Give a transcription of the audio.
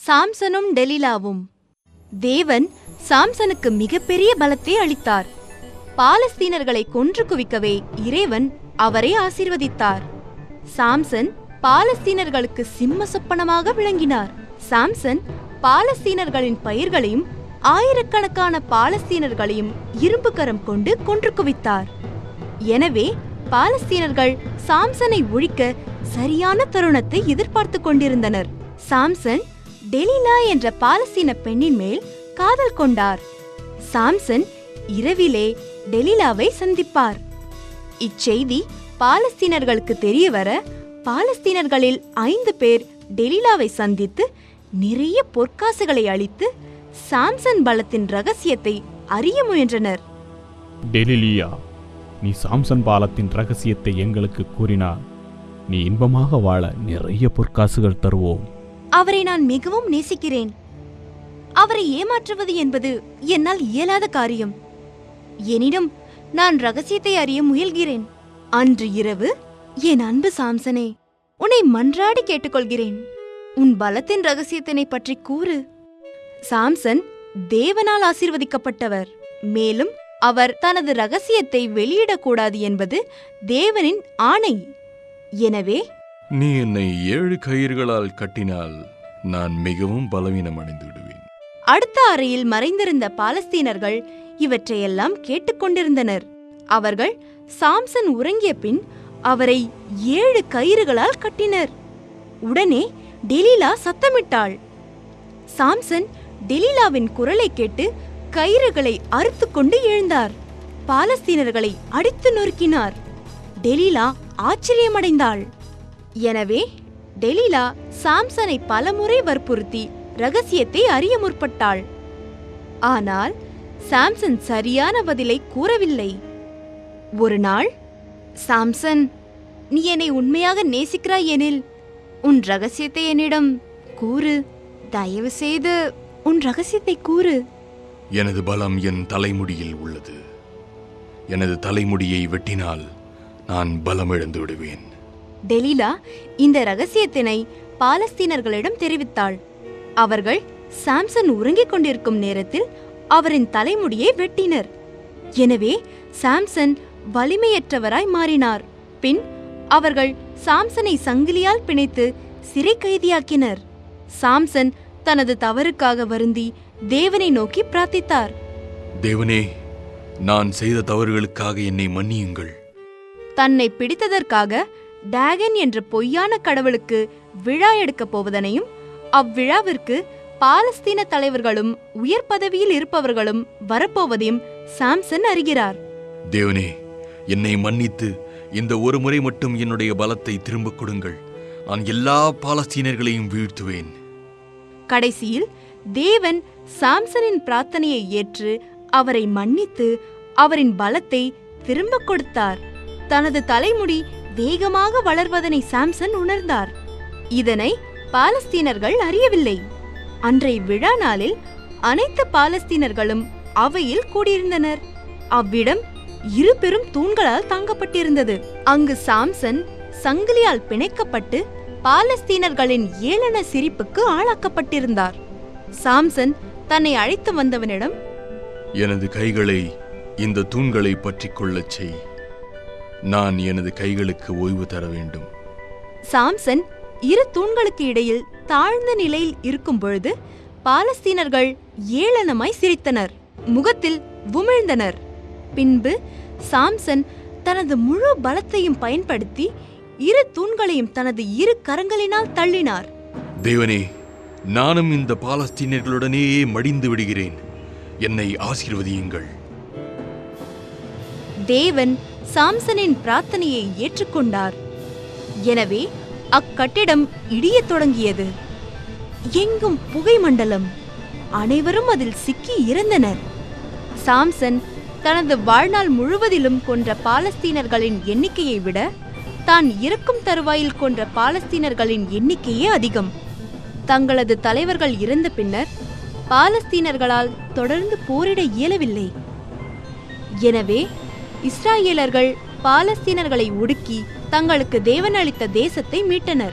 சாம்சனும் டெலிலாவும். தேவன் சாம்சனுக்கு மிகப்பெரிய பலத்தை அளித்தார். பாலஸ்தீனர்களை கொன்று குவிக்கவே இறைவன் அவரை ஆசீர்வதித்தார். சாம்சன் பாலஸ்தீனர்களுக்கு சிம்ம சொப்பனமாக விளங்கினார். சாம்சன் பாலஸ்தீனர்களின் பயிர்களையும் ஆயிரக்கணக்கான பாலஸ்தீனர்களையும் இரும்பு கரம் கொண்டு கொன்று குவித்தார். எனவே பாலஸ்தீனர்கள் சாம்சனை ஒழிக்க சரியான தருணத்தை எதிர்பார்த்து கொண்டிருந்தனர். சாம்சன் டெலினா என்ற பாலஸ்தீன பெண்ணின் மேல் காதல் கொண்டார். சாம்சன் இரவிலே டெலிலாவை சந்திப்பார். இச்செய்தி பாலஸ்தீனர்களுக்கு தெரிய வர பாலஸ்தீனர்களில் ஐந்து பேர் டெலிலாவை சந்தித்து நிறைய பொற்காசுகளை அளித்து சாம்சன் பலத்தின் ரகசியத்தை அறிய முயன்றனர். டெலிலியா நீ சாம்சன் பாலத்தின் ரகசியத்தை எங்களுக்கு கூறினார் நீ இன்பமாக வாழ நிறைய பொற்காசுகள் தருவோம். அவரை நான் மிகவும் நேசிக்கிறேன். அவரை ஏமாற்றுவது என்பது என்னால் இயலாத காரியம். எனினும் நான் ரகசியத்தை அறிய முயல்கிறேன். அன்று இரவு என் அன்பு சாம்சனே உன்னை மன்றாடி கேட்டுக்கொள்கிறேன். உன் பலத்தின் ரகசியத்தினை பற்றி கூறு. சாம்சன் தேவனால் ஆசீர்வதிக்கப்பட்டவர். மேலும் அவர் தனது ரகசியத்தை வெளியிடக்கூடாது என்பது தேவனின் ஆணை. எனவே நீ என்னை ஏழு கயிறுகளால் கட்டினால் நான் மிகவும் பலவீனம் அடைந்து விடுவேன் அடுத்த அறையில் மறைந்திருந்த பாலஸ்தீனர்கள் இவற்றையெல்லாம் கேட்டுக்கொண்டிருந்தனர். அவர்கள் சாம்சன் உறங்கிய பின் அவரை ஏழு கயிறுகளால் கட்டினர். உடனே டெலிலா சத்தமிட்டாள். சாம்சன் டெலிலாவின் குரலை கேட்டு கயிறுகளை அறுத்துக்கொண்டு எழுந்தார். பாலஸ்தீனர்களை அடித்து நொறுக்கினார். டெலிலா ஆச்சரியமடைந்தாள். எனவே டெலிலா சாம்சனை பலமுறை வற்புறுத்தி ரகசியத்தை அறிய முற்பட்டாள். ஆனால் சாம்சன் சரியான பதிலை கூறவில்லை. ஒரு நாள் சாம்சன் நீ என்னை உண்மையாக நேசிக்கிறாய் எனில் உன் ரகசியத்தை என்னிடம் கூறு. தயவு செய்து உன் ரகசியத்தை கூறு. எனது பலம் என் தலைமுடியில் உள்ளது. எனது தலைமுடியை வெட்டினால் நான் பலம் இழந்து விடுவேன். டெலிலா இந்த ரகசியத்தினை பாலஸ்தீனர்களிடம் தெரிவித்தாள். அவர்கள் சாம்சன் உறங்கிக் கொண்டிருக்கும் நேரத்தில் அவரின் தலைமுடியை வெட்டினர். எனவே சாம்சன் வலிமையற்றவராய் மாறினார். பின் அவர்கள் சாம்சனை சங்கிலியால் பிணைத்து சிறை கைதியாக்கினர். சாம்சன் தனது தவறுக்காக வருந்தி தேவனை நோக்கி பிரார்த்தித்தார். தேவனே நான் செய்த தவறுகளுக்காக என்னை மன்னியுங்கள். தன்னை பிடித்ததற்காக டேகன் என்ற பொய்யான கடவுளுக்கு விழா எடுக்கப் போவதனையும் அவ்விழாவிற்கு பாலஸ்தீன தலைவர்களும் உயர் பதவியில் இருப்பவர்களும் வரப்போவதையும் சாம்சன் அறிகிறார். தேவனே என்னை மன்னித்து இந்த ஒரு முறை மட்டும் என்னுடைய பலத்தை திரும்பக் கொடுங்கள். நான் எல்லா பாலஸ்தீனர்களையும் வீழ்த்துவேன். கடைசியில் தேவன் சாம்சனின் பிரார்த்தனையை ஏற்று அவரை மன்னித்து அவரின் பலத்தை திரும்பக் கொடுத்தார். தனது தலைமுடி வேகமாக வளர்வதனை சாம்சன் உணர்ந்தார். இதனை பாலஸ்தீனர்கள் அறியவில்லை. அன்றைய விழா நாளில் அனைத்து பாலஸ்தீனர்களும் அவையில் கூடியிருந்தனர். அவ்விடம் இரு பெரும் தூண்களால் தாங்கப்பட்டிருந்தது. அங்கு சாம்சன் சங்கிலியால் பிணைக்கப்பட்டு பாலஸ்தீனர்களின் ஏளன சிரிப்புக்கு ஆளாக்கப்பட்டிருந்தார். சாம்சன் தன்னை அழைத்து வந்தவனிடம் எனது கைகளை இந்த தூண்களை பற்றிக் கொள்ளச் செய். நான் எனது கைகளுக்கு ஓய்வு தர வேண்டும். சாம்சன் இரு தூண்களுக்கு இடையில் தாழ்ந்த நிலையில் இருக்கும் பொழுது பாலஸ்தீனர்கள் ஏளனமாய் சிரித்தனர். முகத்தில் உமிழ்ந்தனர். பின்பு சாம்சன் தனது முழு பலத்தையும் பயன்படுத்தி இரு தூண்களையும் தனது இரு கரங்களினால் தள்ளினார். தேவனே நானும் இந்த பாலஸ்தீனர்களுடனேயே மடிந்து விடுகிறேன். என்னை ஆசீர்வதியுங்கள். தேவன் சாம்சனின் பிரார்த்தனையை ஏற்றுக்கொண்டார். எனவே அக்கட்டிடம் இடியத் தொடங்கியது. எங்கும் புகை மண்டலம். அனைவரும் அதில் சிக்கி இறந்தனர். சாம்சன் தனது வாழ்நாள் முழுவதிலும் கொன்ற பாலஸ்தீனர்களின் எண்ணிக்கையை விட தான் இறக்கும் தருவாயில் கொன்ற பாலஸ்தீனர்களின் எண்ணிக்கையே அதிகம். தங்களது தலைவர்கள் இறந்த பின்னர் பாலஸ்தீனர்களால் தொடர்ந்து போரிட இயலவில்லை. எனவே இஸ்ராயேலர்கள் பாலஸ்தீனர்களை ஒடுக்கி தங்களுக்கு தேவன் அளித்த தேசத்தை மீட்டனர்.